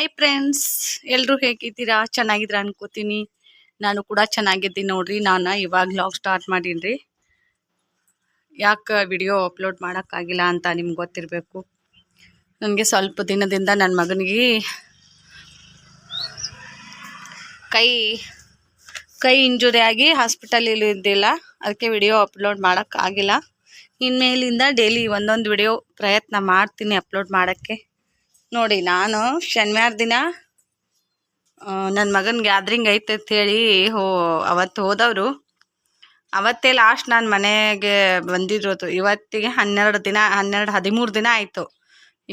Hi friends ಎಲ್ಲರೂ ಹೇಗಿದ್ದೀರಾ? ಚೆನ್ನಾಗಿದ್ದೀರಾ ಅನ್ಕೋತೀನಿ. ನಾನು ಕೂಡ ಚೆನ್ನಾಗಿದ್ದೀನಿ ನೋಡ್ರಿ. ನಾನು ಇವಾಗ ಲಾಗ್ ಸ್ಟಾರ್ಟ್ ಮಾಡೀನಿ ಯಾಕೆ ವಿಡಿಯೋ ಅಪ್ಲೋಡ್ ಮಾಡೋಕ್ಕಾಗಿಲ್ಲ ಅಂತ ನಿಮ್ಗೆ ಗೊತ್ತಿರಬೇಕು. ನನಗೆ ಸ್ವಲ್ಪ ದಿನದಿಂದ ನನ್ನ ಮಗನಿಗೆ ಕೈ ಕೈ ಇಂಜುರಿ ಆಗಿ ಹಾಸ್ಪಿಟಲಲ್ಲಿ ಇದ್ದಿಲ್ಲ. ಅದಕ್ಕೆ ವಿಡಿಯೋ ಅಪ್ಲೋಡ್ ಮಾಡೋಕ್ಕಾಗಿಲ್ಲ. ಇನ್ಮೇಲಿಂದ ಡೈಲಿ ಒಂದೊಂದು ವಿಡಿಯೋ ಪ್ರಯತ್ನ ಮಾಡ್ತೀನಿ ಅಪ್ಲೋಡ್ ಮಾಡೋಕ್ಕೆ. ನೋಡಿ, ನಾನು ಶನಿವಾರ ದಿನ ನನ್ನ ಮಗನ ಗ್ಯಾದ್ರಿಂಗ್ ಐತೆ ಅಂತ ಹೇಳಿ ಹೋ ಅವತ್ತು ಹೋದವರು. ಅವತ್ತೇ ಲಾಸ್ಟ್ ನಾನು ಮನೆಗೆ ಬಂದಿರೋದು ಇವತ್ತಿಗೆ ಹನ್ನೆರಡು ದಿನ, ಹನ್ನೆರಡು, ಹದಿಮೂರು ದಿನ ಆಯಿತು.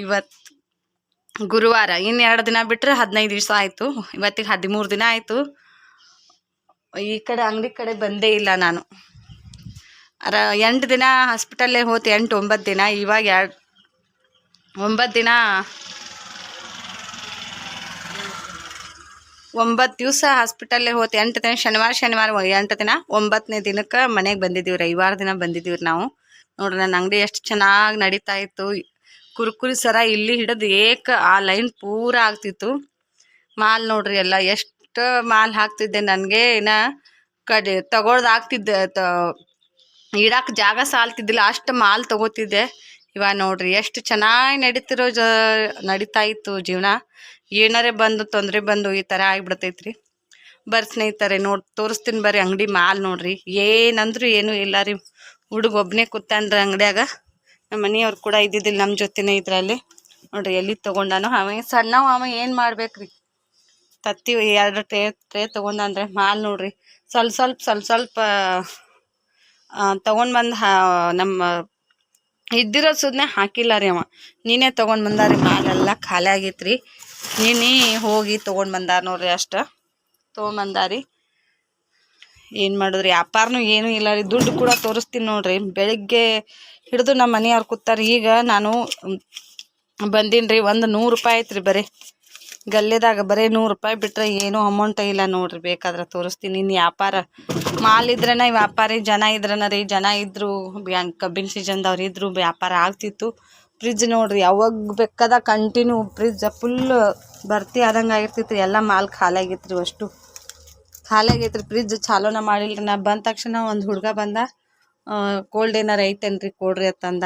ಇವತ್ತು ಗುರುವಾರ ಇನ್ನೆರಡು ದಿನ ಬಿಟ್ಟರೆ ಹದಿನೈದು ದಿವಸ ಆಯಿತು. ಇವತ್ತಿಗೆ ಹದಿಮೂರು ದಿನ ಆಯಿತು. ಈ ಕಡೆ, ಅಂಗಡಿ ಕಡೆ ಬಂದೇ ಇಲ್ಲ ನಾನು. ಅರ, ಎಂಟು ದಿನ ಹಾಸ್ಪಿಟಲ್ಲೇ ಹೋತು ಎಂಟು, ಒಂಬತ್ತು ದಿನ. ಇವಾಗ ಎರಡು, ಒಂಬತ್ತು ದಿನ ಒಂಬತ್ತು ದಿವಸ ಹಾಸ್ಪಿಟಲ್ಲೇ ಹೋತಿ ಎಂಟು ದಿನ, ಶನಿವಾರ ಶನಿವಾರ ಎಂಟು ದಿನ ಒಂಬತ್ತನೇ ದಿನಕ್ಕೆ ಮನೆಗೆ ಬಂದಿದ್ದೀವಿ ರವಿವಾರ ದಿನ ಬಂದಿದ್ದೀವಿ ನಾವು. ನೋಡ್ರಿ ನನ್ನ ಅಂಗಡಿ ಎಷ್ಟು ಚೆನ್ನಾಗಿ ನಡೀತಾ ಇತ್ತು. ಕುರ್ಕುರಿ ಸರ ಇಲ್ಲಿ ಹಿಡಿದು ಏಕ ಆ ಲೈನ್ ಪೂರ ಆಗ್ತಿತ್ತು. ಮಾಲ್ ನೋಡ್ರಿ ಎಲ್ಲ ಎಷ್ಟು ಮಾಲ್ ಹಾಕ್ತಿದ್ದೆ ನನಗೆ. ಏನ ಕಡೆ ತಗೊಳ್ದಾಗ್ತಿದ್ದೆ ತ ಇಡಕ್ಕೆ ಜಾಗ ಸಾಲ್ತಿದ್ದಿಲ್ಲ, ಅಷ್ಟು ಮಾಲ್ ತಗೋತಿದ್ದೆ. ಇವಾಗ ನೋಡ್ರಿ ಎಷ್ಟು ಚೆನ್ನಾಗಿ ನಡೀತಿರೋ ಜ ನಡೀತಾ ಇತ್ತು ಜೀವನ. ಏನಾರೇ ಬಂದು ತೊಂದರೆ ಬಂದು ಈ ಥರ ಆಗಿಬಿಡ್ತೈತ್ರಿ. ಬರ್ರಿ ಸ್ನೇಹಿತರೆ, ನೋಡಿ ತೋರಿಸ್ತೀನಿ ಬರ್ರಿ ಅಂಗಡಿ ಮಾಲ್ ನೋಡ್ರಿ. ಏನಂದ್ರು ಏನೂ ಇಲ್ಲ ರೀ. ಹುಡುಗ ಒಬ್ಬನೇ ಕೂತಾನ್ರಿ ಅಂಗಡಿಯಾಗ. ನಮ್ಮ ಮನೆಯವ್ರು ಕೂಡ ಇದ್ದಿದ್ದಿಲ್ಲ ನಮ್ಮ ಜೊತೆನೇ ಇದ್ರಲ್ಲಿ. ನೋಡ್ರಿ ಎಲ್ಲಿ ತೊಗೊಂಡಾನು ಅವ, ಸಣ್ಣವ ಅವ ಏನು ಮಾಡ್ಬೇಕ್ರಿ? ತತ್ತಿ ಎರಡು ಟ್ರೇ ಟ್ರೇ ತೊಗೊಂಡಂದ್ರೆ ಮಾಲ್ ನೋಡ್ರಿ. ಸ್ವಲ್ಪ ಸ್ವಲ್ಪ ಸ್ವಲ್ಪ ಸ್ವಲ್ಪ ತೊಗೊಂಡು ಬಂದು ನಮ್ಮ ಇದ್ದಿರೋ ಸುದ್ನೆ ಹಾಕಿಲ್ಲ ರೀ ಅವ. ನೀನೇ ತೊಗೊಂಡು ಬಂದಾರಿ ಮಾಲೆಲ್ಲ ಖಾಲಿ ಆಗೈತ್ರಿ. ನೀನೇ ಹೋಗಿ ತೊಗೊಂಡು ಬಂದಾರ ನೋಡ್ರಿ ಅಷ್ಟು. ತೊಗೊಂಬಂದಾರಿ ಏನು ಮಾಡಿದ್ರಿ? ವ್ಯಾಪಾರನೂ ಏನೂ ಇಲ್ಲ ರೀ. ದುಡ್ಡು ಕೂಡ ತೋರಿಸ್ತೀನಿ ನೋಡ್ರಿ. ಬೆಳಿಗ್ಗೆ ಹಿಡಿದು ನಮ್ಮ ಮನೆಯವ್ರು ಕೂತಾರೆ. ಈಗ ನಾನು ಬಂದೀನಿ ರೀ, ಒಂದು ನೂರು ರೂಪಾಯಿ ಐತ್ರಿ ಬರೀ. ಗಲ್ಲೆದಾಗ ಬರೀ ನೂರು ರೂಪಾಯಿ ಬಿಟ್ಟರೆ ಏನೂ ಅಮೌಂಟ್ ಇಲ್ಲ ನೋಡ್ರಿ. ಬೇಕಾದ್ರೆ ತೋರಿಸ್ತೀನಿ. ಇನ್ನು ವ್ಯಾಪಾರ ಮಾಲ್ ಇದ್ರನ ವ್ಯಾಪಾರಿ ಜನ ಇದ್ರನ ರೀ. ಜನ ಇದ್ರು ಬ್ಯಾಂಕ್ ಕಬ್ಬಿನ ಸೀಜನ್ದವ್ರು ಇದ್ದರು ವ್ಯಾಪಾರ ಆಗ್ತಿತ್ತು. ಫ್ರಿಜ್ ನೋಡ್ರಿ, ಯಾವಾಗ ಬೇಕಾದ ಕಂಟಿನ್ಯೂ ಫ್ರಿಜ್ ಫುಲ್ ಭರ್ತಿ ಆದಂಗೆ ಆಗಿರ್ತಿತ್ತು ಎಲ್ಲ ಮಾಲ್ ಖಾಲಿ ಆಗಿತ್ತು ರೀ ಅಷ್ಟು. ಖಾಲಿ ಆಗೈತ್ರಿ ಫ್ರಿಜ್ ಚಾಲೋನ ಮಾಡಿಲ್ರಿ. ನಾ ಬಂದ ತಕ್ಷಣ ಒಂದು ಹುಡುಗ ಬಂದ ಕೋಲ್ಡ್ ಏನಾರು ಐತೇನ್ರಿ ಕೊಡ್ರಿ ಅಂತಂದ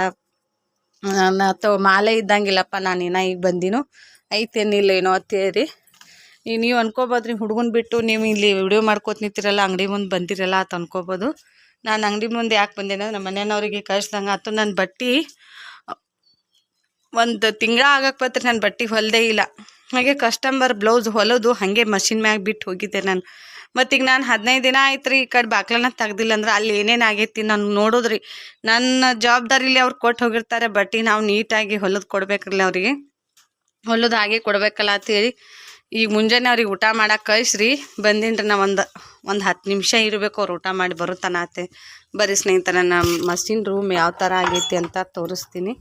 ನಾ ತೊ, ಮಾಲೆ ಇದ್ದಂಗಿಲ್ಲಪ್ಪ, ನಾನು ಏನ ಈಗ ಬಂದಿನು. ಐತೇನಿಲ್ಲ ಏನೋ ಅತ್ತೇರಿ ಈಗ ನೀವು ಅನ್ಕೋಬೋದ್ರಿ, ಹುಡುಗನ ಬಿಟ್ಟು ನೀವು ಇಲ್ಲಿ ವಿಡಿಯೋ ಮಾಡ್ಕೋತ ನಿಂತಿರಲ್ಲ, ಅಂಗಡಿ ಮುಂದೆ ಬಂದಿರಲ್ಲ ಅಂತ ಅನ್ಕೋಬೋದು. ನಾನು ಅಂಗಡಿ ಮುಂದೆ ಯಾಕೆ ಬಂದೇನೆ ನಮ್ಮ ಮನೆಯವ್ರಿಗೆ ಕಳ್ಸ್ದಂಗೆ ಆತು. ನನ್ನ ಬಟ್ಟೆ ಒಂದು ತಿಂಗಳ ಆಗಕ್ಕೆ ಬತ್ರಿ ನಾನು ಬಟ್ಟೆ ಹೊಲದೇ ಇಲ್ಲ. ಹಾಗೆ ಕಸ್ಟಮರ್ ಬ್ಲೌಸ್ ಹೊಲೋದು ಹಾಗೆ ಮಷಿನ್ ಮ್ಯಾಗ ಬಿಟ್ಟು ಹೋಗಿದ್ದೆ ನಾನು. ಮತ್ತೀಗ ನಾನು ಹದಿನೈದು ದಿನ ಆಯ್ತು ರೀ ಈ ಕಡೆ ಬಾಗ್ಲನ್ನ ತೆಗ್ದಿಲ್ಲ ಅಂದ್ರೆ ಅಲ್ಲಿ ಏನೇನು ಆಗೈತಿ ನಾನು ನೋಡೋದ್ರಿ. ನನ್ನ ಜವಾಬ್ದಾರಿಲಿ ಅವ್ರು ಕೊಟ್ಟು ಹೋಗಿರ್ತಾರೆ, ಬಟ್ಟೆ ನಾವು ನೀಟಾಗಿ ಹೊಲದು ಕೊಡ್ಬೇಕ್ರಲ್ಲ ಅವರಿಗೆ. ಹೊಲದು ಹಾಗೆ ಕೊಡ್ಬೇಕಲ್ಲ ಅಂತೇಳಿ ಈಗ ಮುಂಜಾನೆ ಅವ್ರಿಗೆ ಊಟ ಮಾಡಕ್ಕೆ ಕಳಿಸ್ರಿ, ಬಂದಿನ್ರಿ ನಾ ಒಂದು ಒಂದು ಹತ್ತು ನಿಮಿಷ ಇರಬೇಕು, ಅವ್ರು ಊಟ ಮಾಡಿ ಬರುತ್ತಾನ ಆತೆ. ಬರೀ ಸ್ನೇಹಿತರ ನಮ್ಮ ಮಷಿನ್ ರೂಮ್ ಯಾವ ಥರ ಆಗೈತಿ ಅಂತ ತೋರಿಸ್ತೀನಿ.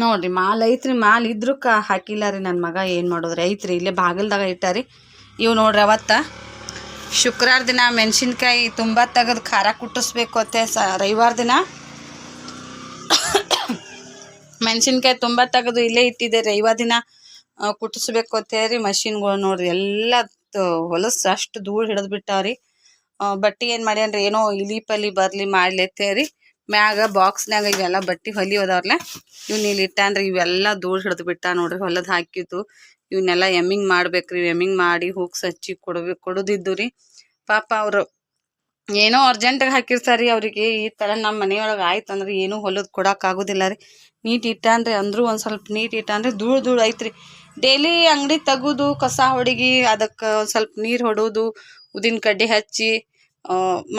ನೋಡ್ರಿ, ಮಾಲ್ ಐತ್ರಿ, ಮಾಲ್ ಇದ್ರೂ ಹಾಕಿಲ್ಲ ರೀ ನನ್ನ ಮಗ, ಏನು ಮಾಡೋದ್ರಿ? ಐತ್ರಿ, ಇಲ್ಲೇ ಬಾಗಿಲ್ದಾಗ ಇಟ್ಟಾರಿ. ಇವು ನೋಡ್ರಿ ಅವತ್ತ ಶುಕ್ರವಾರ ದಿನ ಮೆಣಸಿನ್ಕಾಯಿ ತುಂಬ ತೆಗೆದು ಖಾರ ಕುಟ್ಟಿಸ್ಬೇಕು ಅತ್ತೆ ಸ, ರವಿವಾರ ದಿನ. ಮೆಣಸಿನ್ಕಾಯಿ ತುಂಬ ತೆಗೆದು ಇಲ್ಲೇ ಇಟ್ಟಿದೆ ರವಿವಾರ ದಿನ ಕುಟ್ಟಿಸ್ಬೇಕು ಅಂತೇಳಿ ಮಷಿನ್ಗಳು ನೋಡ್ರಿ, ಎಲ್ಲ ಹೊಲಸು ಅಷ್ಟು ಧೂಳು ಹಿಡಿದು ಬಿಟ್ಟಾವ್ರಿ. ಬಟ್ಟೆ ಏನು ಮಾಡ್ಯಾನ್ರಿ, ಏನೋ ಇಲಿ ಪಲಿ ಬರಲಿ ಮಾಡ್ಲಿ ಅಂತೇಳಿ ಮ್ಯಾಗ ಬಾಕ್ಸ್ನಾಗ ಇವೆಲ್ಲ ಬಟ್ಟೆ ಹೊಲಿ ಹೋದವ್ರಲ್ಲ ಇವ್ನ ಇಲ್ಲಿ ಇಟ್ಟಾನ್ರಿ ಇವೆಲ್ಲ ಧೂಳು ಹಿಡಿದು ಬಿಟ್ಟ ನೋಡ್ರಿ, ಹೊಲದ ಹಾಕಿದ್ದು. ಇವನ್ನೆಲ್ಲ ಎಮ್ಮಿಂಗ್ ಮಾಡ್ಬೇಕ್ರಿ, ಎಮ್ಮಿಂಗ್ ಮಾಡಿ ಹೂಕ್ಸ್ ಹಚ್ಚಿ ಕೊಡ್ಬೇಕು ಕೊಡೋದಿದ್ದು ರೀ. ಪಾಪ ಅವ್ರು ಏನೋ ಅರ್ಜೆಂಟಾಗಿ ಹಾಕಿರ್ತಾರಿ ಅವರಿಗೆ. ಈ ತರ ನಮ್ಮ ಮನೆಯೊಳಗೆ ಆಯ್ತು ಅಂದ್ರೆ ಏನೂ ಹೊಲದ್ ಕೊಡಕ್ ಆಗೋದಿಲ್ಲ ರೀ. ನೀಟ್ ಇಟ್ಟಾನ್ರಿ ಅಂದ್ರೂ ಒಂದು ಸ್ವಲ್ಪ ನೀಟ್ ಇಟ್ಟಾನ್ರಿ ಧೂಳು ಧೂಳು ಐತ್ರಿ. ಡೈಲಿ ಅಂಗಡಿ ತಗುದು, ಕಸ ಹೊಡಿಗಿ, ಅದಕ್ಕೆ ಒಂದ್ ಸ್ವಲ್ಪ ನೀರು ಹೊಡೋದು, ಉದಿನ ಕಡ್ಡಿ ಹಚ್ಚಿ.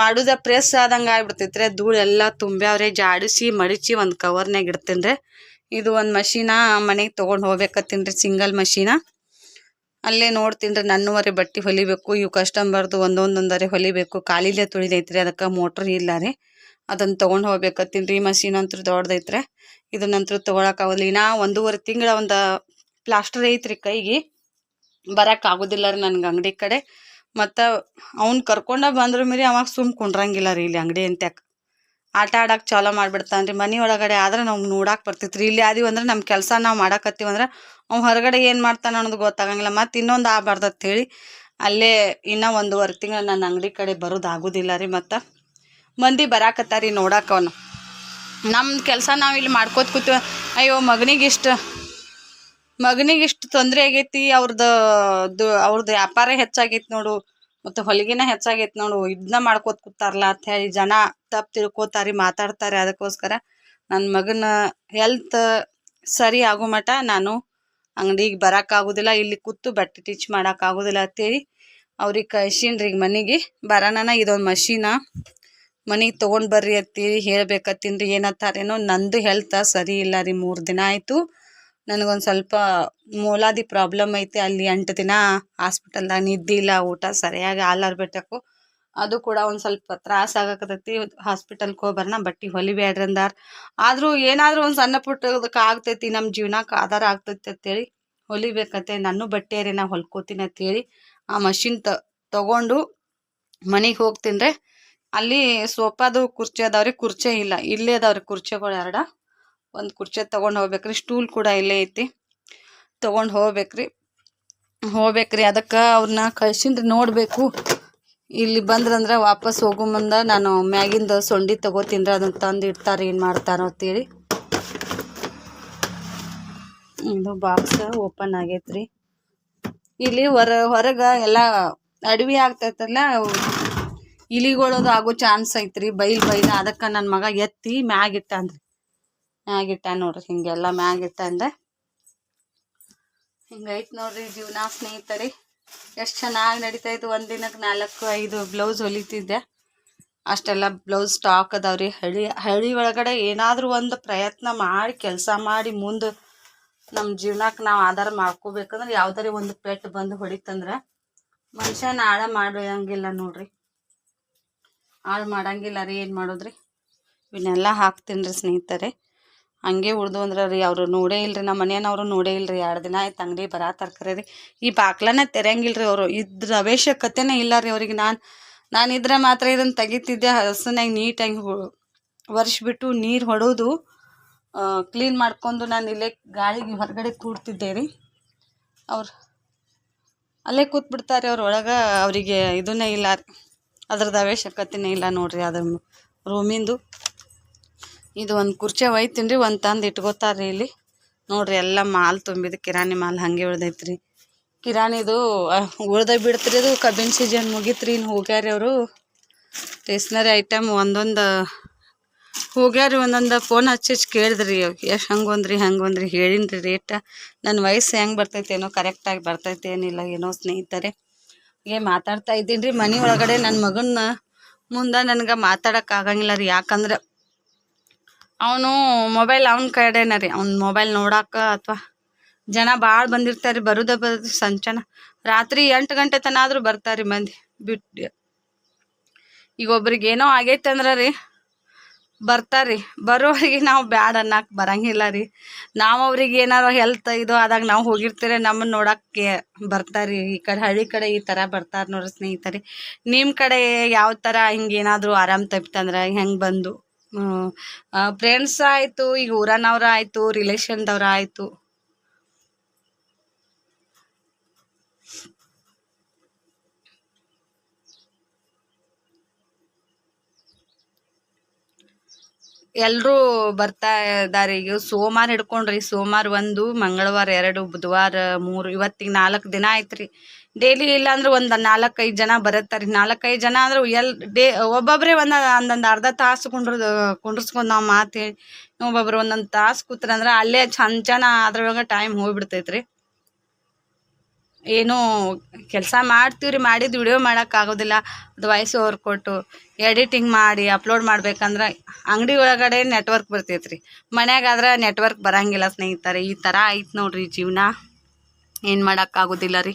ಮಾಡುದ ಪ್ರೆಸ್ ಆದಂಗೆ ಆಗ್ಬಿಡ್ತೈತ್ರಿ. ಧೂಳೆಲ್ಲ ತುಂಬ್ಯಾವ್ರಿ ಜಾಡಿಸಿ, ಮಡಿಚಿ ಒಂದು ಕವರ್ನಾಗ ಇಡ್ತೇನೆ ರೀ ಇದು ಒಂದು ಮಷೀನ ಮನೆಗೆ ತೊಗೊಂಡು ಹೋಗ್ಬೇಕತ್ತೀನಿ ರೀ ಸಿಂಗಲ್ ಮಷೀನ ಅಲ್ಲೇ ನೋಡ್ತೀನಿ ರೀ ನನ್ನೂವರೆ ಬಟ್ಟೆ ಹೊಲಿಬೇಕು, ಇವು ಕಸ್ಟಮರ್ದು ಒಂದೊಂದೊಂದರೆ ಹೊಲಿಬೇಕು. ಕಾಲಿಲೆ ತುಳಿದೈತ್ರಿ, ಅದಕ್ಕೆ ಮೋಟ್ರ್ ಇಲ್ಲ ರೀ. ಅದನ್ನು ತೊಗೊಂಡು ಹೋಗ್ಬೇಕತ್ತೀನಿ ರೀ ಮಷೀನ್ ಅಂತೂ ದೊಡ್ಡದೈತ್ರಿ. ಇದನ್ನಂತೂ ತೊಗೊಳಕ್ಕಾಗಲ್ಲ ನಾ ಒಂದೂವರೆ ತಿಂಗಳ ಒಂದು ಪ್ಲಾಸ್ಟರ್ ಐತ್ರಿ ಕೈಗೆ. ಬರೋಕ್ಕಾಗೋದಿಲ್ಲ ರೀ ನನ್ಗೆ ಅಂಗಡಿ ಕಡೆ. ಮತ್ತು ಅವ್ನ ಕರ್ಕೊಂಡ ಬಂದ್ರ ಮೇರಿ ಅವಾಗ ಸುಮ್ ಕುಂಡ್ರಂಗಿಲ್ಲ ರೀ ಇಲ್ಲಿ ಅಂಗಡಿ ಅಂತ್ಯಾಕ. ಆಟ ಆಡಕ್ಕೆ ಚಾಲೂ ಮಾಡಿಬಿಡ್ತಾನೆ ರೀ ಮನೆ ಒಳಗಡೆ ಆದ್ರೆ ನಾವು ನೋಡಕ್ಕೆ ಬರ್ತೈತೆ ರೀ ಇಲ್ಲಿ ಆದೀವಿ ಅಂದ್ರೆ ನಮ್ಮ ಕೆಲಸ ನಾವು ಮಾಡಕತ್ತೀವಿ ಅಂದ್ರೆ ಅವ್ನು ಹೊರಗಡೆ ಏನು ಮಾಡ್ತಾನೆ ಅನ್ನೋದು ಗೊತ್ತಾಗಂಗಿಲ್ಲ. ಮತ್ತು ಇನ್ನೊಂದು ಆಗಬಾರ್ದು ಹೇಳಿ ಅಲ್ಲೇ ಇನ್ನೂ ಒಂದುವರೆ ತಿಂಗಳು ನನ್ನ ಅಂಗಡಿ ಕಡೆ ಬರೋದು ಆಗೋದಿಲ್ಲ ರೀ ಮತ್ತು ಮಂದಿ ಬರಾಕತ್ತಾರ ನೋಡಕ್ಕೆ ಅವನು. ನಮ್ಮ ಕೆಲಸ ನಾವು ಇಲ್ಲಿ ಮಾಡ್ಕೋತ ಕೂತೀವಿ. ಅಯ್ಯೋ ಮಗನಿಗೆ ಇಷ್ಟು ಮಗನಿಗೆ ಇಷ್ಟು ತೊಂದರೆ ಆಗೈತಿ ಅವ್ರದ್ದು ಅವ್ರದ್ದು ವ್ಯಾಪಾರ ಹೆಚ್ಚಾಗೈತಿ ನೋಡು, ಮತ್ತು ಹೊಲಿಗೆನ ಹೆಚ್ಚಾಗೈತಿ ನೋಡು ಇದನ್ನ ಮಾಡ್ಕೋತ ಕೂತಾರಲ್ಲ ಅಂತ ಹೇಳಿ ಜನ ತಪ್ಪು ತಿಳ್ಕೋತಾರೆ, ಮಾತಾಡ್ತಾರೆ ಅದಕ್ಕೋಸ್ಕರ. ನನ್ನ ಮಗನ ಹೆಲ್ತ್ ಸರಿ ಆಗೋ ಮಟ ನಾನು ಅಂಗಡಿಗೆ ಬರೋಕ್ಕಾಗೋದಿಲ್ಲ ಇಲ್ಲಿ ಕೂತು ಬಟ್ಟೆ ಟಿಚ್ ಮಾಡೋಕ್ಕಾಗೋದಿಲ್ಲ ಅಂತೇಳಿ ಅವ್ರಿಗೆ ಕಳ್ಸೀನಿ ಈಗ ಮನೆಗೆ. ಬರೋಣ ಇದೊಂದು ಮಷೀನ ಮನೆಗೆ ತೊಗೊಂಡು ಬರ್ರಿ ಅಂತೀರಿ ಹೇಳ್ಬೇಕತ್ತೀನಿ ರೀ ಏನತ್ತಾರೇನೋ ನಂದು ಹೆಲ್ತ್ ಸರಿ ಇಲ್ಲ ರೀ, ಮೂರು ದಿನ ಆಯಿತು. ನನಗೊಂದು ಸ್ವಲ್ಪ ಮೂಲಾದಿ ಪ್ರಾಬ್ಲಮ್ ಐತೆ. ಅಲ್ಲಿ ಎಂಟು ದಿನ ಹಾಸ್ಪಿಟಲ್ದಾಗ ನಿದ್ದೆ ಇಲ್ಲ ಊಟ ಸರಿಯಾಗಿ ಆಲಾರ್ಬಿಟ್ಟಕು ಅದು ಕೂಡ ಒಂದು ಸ್ವಲ್ಪ ತ್ರಾಸ ಆಗಕತ್ತೈತಿ. ಹಾಸ್ಪಿಟಲ್ಗೆ ಹೋಗ್ಬರ್ನ, ಬಟ್ಟೆ ಹೊಲಿಬೇಡ್ರಿ ಅಂದಾರ ಆದರೂ ಏನಾದರೂ ಒಂದು ಸಣ್ಣ ಪುಟ್ಟದಕ್ಕೆ ಆಗ್ತೈತಿ ನಮ್ಮ ಜೀವನಕ್ಕೆ ಆಧಾರ ಆಗ್ತೈತಿ ಅಂತೇಳಿ ಹೊಲಿಬೇಕಂತೆ ನಾನು ಬಟ್ಟೆ ರೀ, ನಾ ಹೊಲ್ಕೋತೀನಿ ಅಂತೇಳಿ ಆ ಮಷಿನ್ ತ ತೊಗೊಂಡು ಮನೆಗೆ ಹೋಗ್ತೀನಿ ಅಲ್ಲಿ ಸೋಫಾದು ಕುರ್ಚಿ ಅದಾವ್ರಿ, ಕುರ್ಚೆ ಇಲ್ಲ. ಇಲ್ಲೇ ಅದಾವ್ರಿ ಕುರ್ಚಿಗಳು ಎರಡ. ಒಂದು ಕುರ್ಚಿ ತೊಗೊಂಡು ಹೋಗ್ಬೇಕ್ರಿ ಸ್ಟೂಲ್ ಕೂಡ ಇಲ್ಲೇ ಐತಿ. ತೊಗೊಂಡು ಹೋಗ್ಬೇಕ್ರಿ. ಹೋಗ್ಬೇಕ್ರಿ, ಅದಕ್ಕೆ ಅವ್ರನ್ನ ಕಳ್ಸಿನ್ರಿ, ನೋಡಬೇಕು. ಇಲ್ಲಿ ಬಂದ್ರಂದ್ರೆ ವಾಪಸ್ ಹೋಗೋ ಮುಂದೆ ನಾನು ಮ್ಯಾಗಿಂದ ಸೊಂಡಿ ತೊಗೋತೀನಿ ರೀ ಅದನ್ನು ತಂದು ಇಡ್ತಾರೆ ಏನು ಮಾಡ್ತಾರೋ ಅಂತೇಳಿ. ಇದು ಬಾಕ್ಸ್ ಓಪನ್ ಆಗೈತ್ರಿ. ಇಲ್ಲಿ ಹೊರ, ಹೊರಗೆ ಎಲ್ಲ ಅಡವಿ ಆಗ್ತೈತಲ್ಲ, ಇಲಿಗಳದು ಆಗೋ ಚಾನ್ಸ್ ಐತ್ರಿ, ಬೈಲ್ ಬೈಲ್. ಅದಕ್ಕೆ ನನ್ನ ಮಗ ಎತ್ತಿ ಮ್ಯಾಗಿಟ್ಟ ಇಟ್ಟಾನ್ರಿ. ಮ್ಯಾಗ ಇಟ್ಟಾನ ನೋಡ್ರಿ ಹಿಂಗೆಲ್ಲ ಮ್ಯಾಗ ಅಂದೆ. ಹಿಂಗೈತೆ ನೋಡ್ರಿ ಜೀವನ ಸ್ನೇಹಿತರಿ. ಎಷ್ಟು ಚೆನ್ನಾಗಿ ನಡೀತೈತೆ ಒಂದು ದಿನಕ್ಕೆ ನಾಲ್ಕು, ಐದು ಬ್ಲೌಸ್ ಹೊಲಿತಿದ್ದೆ. ಅಷ್ಟೆಲ್ಲ ಬ್ಲೌಸ್ ಸ್ಟಾಕ್ ಅದಾವ್ರಿ ಹಳ್ಳಿ ಹಳ್ಳಿ ಒಳಗಡೆ ಏನಾದರೂ ಒಂದು ಪ್ರಯತ್ನ ಮಾಡಿ, ಕೆಲಸ ಮಾಡಿ ಮುಂದೆ ನಮ್ಮ ಜೀವನಕ್ಕೆ ನಾವು ಆಧಾರ ಮಾಡ್ಕೋಬೇಕಂದ್ರೆ ಯಾವ್ದಾರ ಒಂದು ಪೆಟ್ಟು ಬಂದು ಹೊಡಿತಂದ್ರೆ ಮನುಷ್ಯ ನಾಳೆ ಮಾಡಂಗಿಲ್ಲ ನೋಡ್ರಿ. ಹಾಳು ಮಾಡಂಗಿಲ್ಲ ರೀ, ಏನು ಮಾಡೋದ್ರಿ? ಇವನ್ನೆಲ್ಲ ಹಾಕ್ತೀನಿ ರೀ ಸ್ನೇಹಿತರೆ. ಹಂಗೆ ಉಳ್ದು ಅಂದ್ರೆ ರೀ ಅವರು ನೋಡೇ ಇಲ್ರಿ, ನಮ್ಮ ಮನೆಯವ್ರು ನೋಡೇ ಇಲ್ರಿ. ಎರಡು ದಿನ ಆಯ್ತು ಅಂಗಡಿ ಬರ ತರ್ಕರಿ ರೀ. ಈ ಬಾಗ್ಲನ ತೆರೆಯಂಗಿಲ್ರಿ ಅವರು. ಇದ್ರ ಅವಶ್ಯಕತೆನೇ ಇಲ್ಲ ರೀ ಅವ್ರಿಗೆ. ನಾನು ನಾನಿದ್ರೆ ಮಾತ್ರ ಇದನ್ನು ತೆಗಿತಿದ್ದೆ. ಹಸನಾಗಿ ನೀಟಾಗಿ ಬಿಟ್ಟು ನೀರು ಹೊಡೋದು ಕ್ಲೀನ್ ಮಾಡ್ಕೊಂಡು ನಾನು ಇಲ್ಲೇ ಗಾಳಿಗೆ ಹೊರಗಡೆ ಕೂಡ್ತಿದ್ದೆ ರೀ. ಅವ್ರು, ಅಲ್ಲೇ ಕೂತ್ಬಿಡ್ತಾರೆ ಅವ್ರ ಒಳಗೆ ಅವರಿಗೆ ಇದನ್ನೇ ಇಲ್ಲ ಅದ್ರದ್ದು ಅವಶ್ಯಕತೆನೇ ಇಲ್ಲ ನೋಡ್ರಿ ಅದ್ರ ರೂಮಿಂದು. ಇದು ಒಂದು ಕುರ್ಚಿ ಒಯ್ತೀನಿ ರೀ ಒಂದು ತಂದು ಇಟ್ಕೋತಾರೆ ಇಲ್ಲಿ. ನೋಡ್ರಿ ಎಲ್ಲ ಮಾಲ್ ತುಂಬಿದ, ಕಿರಾಣಿ ಮಾಲ್ ಹಾಗೆ ಉಳ್ದೈತ್ರಿ. ಕಿರಾಣಿದು ಉಳ್ದ ಬಿಡ್ತ್ರಿ ಅದು ಕಬ್ಬಿನ ಸೀಸನ್ ಮುಗೀತ್ರಿ ಇನ್ನು ಹೋಗ್ಯಾರಿ ಅವರು. ಸ್ಟೇಷ್ನರಿ ಐಟಮ್ ಒಂದೊಂದು, ಹೋಗ್ಯಾರಿ, ಒಂದೊಂದು ಫೋನ್ ಹಚ್ಚಿ ಹಚ್ಚಿ ಕೇಳಿದ್ರಿ. ಎಷ್ಟು ಹಂಗೊಂದ್ರಿ ಒಂದ್ರಿ, ಹಂಗೆ ಒಂದ್ರಿ ಹೇಳಿನಿ ರೀ ರೇಟ್ ನನ್ನ ವಯಸ್ಸು ಹೆಂಗೆ ಬರ್ತೈತೇನೋ ಕರೆಕ್ಟಾಗಿ ಬರ್ತೈತೆ ಏನಿಲ್ಲ, ಏನೋ ಸ್ನೇಹಿತರೆ. ಹೀಗೆ ಮಾತಾಡ್ತಾ ಇದ್ದೀನಿ ರೀ ಮನೆ ಒಳಗಡೆ ನನ್ನ ಮಗನ್ನ ಮುಂದೆ ನನಗೆ ಮಾತಾಡೋಕ್ಕಾಗಂಗಿಲ್ಲ ರೀ. ಯಾಕಂದ್ರೆ ಅವನು ಮೊಬೈಲ್ ಅವ್ನ ಕಡೆನ ರೀ. ಅವ್ನ ಮೊಬೈಲ್ ನೋಡಾಕ ಅಥವಾ ಜನ ಭಾಳ ಬಂದಿರ್ತಾರೆ, ಬರೋದ ಬರೋದು ಸಂಚನ. ರಾತ್ರಿ ಎಂಟು ಗಂಟೆ ತನ ಆದರೂ ಬರ್ತಾರೆ ಮಂದಿ. ಬಿಟ್ಟು ಈಗ ಒಬ್ರಿಗೆ ಏನೋ ಆಗೈತೆ ಅಂದ್ರೆ ರೀ, ಬರ್ತಾರೆ ಬರೋರಿಗೆ ನಾವು ಬ್ಯಾಡ ಅನ್ನಕ್ಕೆ ಬರಂಗಿಲ್ಲ ರೀ. ನಾವು ಅವ್ರಿಗೆ ಏನಾರು ಹೆಲ್ತ್ ಇದು ಆದಾಗ ನಾವು ಹೋಗಿರ್ತೀರಿ ನಮ್ಮನ್ನು ನೋಡಕ್ಕೆ ಬರ್ತಾರೆ ಈ ಕಡೆ, ಹಳ್ಳಿ ಕಡೆ ಈ ಥರ ಬರ್ತಾರೆ ನೋಡ್ರಿ ಸ್ನೇಹಿತರೆ. ನಿಮ್ಮ ಕಡೆ ಯಾವ ಥರ ಹಿಂಗೆ ಏನಾದರೂ ಆರಾಮ್ ತಪ್ಪಿತಂದ್ರೆ, ಹೆಂಗೆ ಬಂದು? ಫ್ರೆಂಡ್ಸ್ ಆಯಿತು ಈಗ ಊರನವ್ರು ಆಯಿತು ರಿಲೇಷನ್ದವ್ರು ಆಯಿತು. ಎಲ್ಲರೂ ಬರ್ತಾ ಇದ್ದಾರೆ. ಈಗ ಸೋಮವಾರ ಹಿಡ್ಕೊಂಡ್ರಿ. ಸೋಮವಾರ ಒಂದು, ಮಂಗಳವಾರ ಎರಡು, ಬುಧವಾರ ಮೂರು, ಇವತ್ತಿಗೆ ನಾಲ್ಕು ದಿನ ಆಯ್ತ್ರಿ. ಡೈಲಿ ಇಲ್ಲಾಂದ್ರೆ ಒಂದು ನಾಲ್ಕೈದು ಜನ ಬರತ್ತಾರಿ. ನಾಲ್ಕೈದು ಜನ ಅಂದ್ರೆ ಎಲ್, ಡೇ ಒಬ್ಬೊಬ್ಬರೇ ಒಂದು ಒಂದೊಂದು ಅರ್ಧ ತಾಸು ಕುಂಡ್ರ, ಕುಂಡ್ರಸ್ಕೊಂಡು ನಾವು ಮಾತು ಹೇಳಿ ಒಬ್ಬೊಬ್ರು ಒಂದೊಂದು ತಾಸು ಕೂತ್ರಂದ್ರೆ ಅಲ್ಲೇ ಚಂದ ಜನ ಅದ್ರೊಳಗೆ ಟೈಮ್ ಹೋಗ್ಬಿಡ್ತೈತೆ ರೀ ಏನೋ ಕೆಲಸ ಮಾಡ್ತೀವಿ ರೀ ವಿಡಿಯೋ ಮಾಡೋಕ್ಕಾಗೋದಿಲ್ಲ. ಅದು ವಾಯ್ಸ್ ಓವರ್ ಕೊಟ್ಟು ಎಡಿಟಿಂಗ್ ಮಾಡಿ ಅಪ್ಲೋಡ್ ಮಾಡ್ಬೇಕಂದ್ರೆ ಅಂಗಡಿ ಒಳಗಡೆ ನೆಟ್ವರ್ಕ್ ಬರ್ತೈತೆ ರೀ ಮನ್ಯಾಗಾದ್ರೆ ನೆಟ್ವರ್ಕ್ ಬರಂಗಿಲ್ಲ ಸ್ನೇಹಿತರೆ. ಈ ಥರ ಐತೆ ನೋಡ್ರಿ ಜೀವನ. ಏನು ಮಾಡೋಕ್ಕಾಗೋದಿಲ್ಲ ರೀ.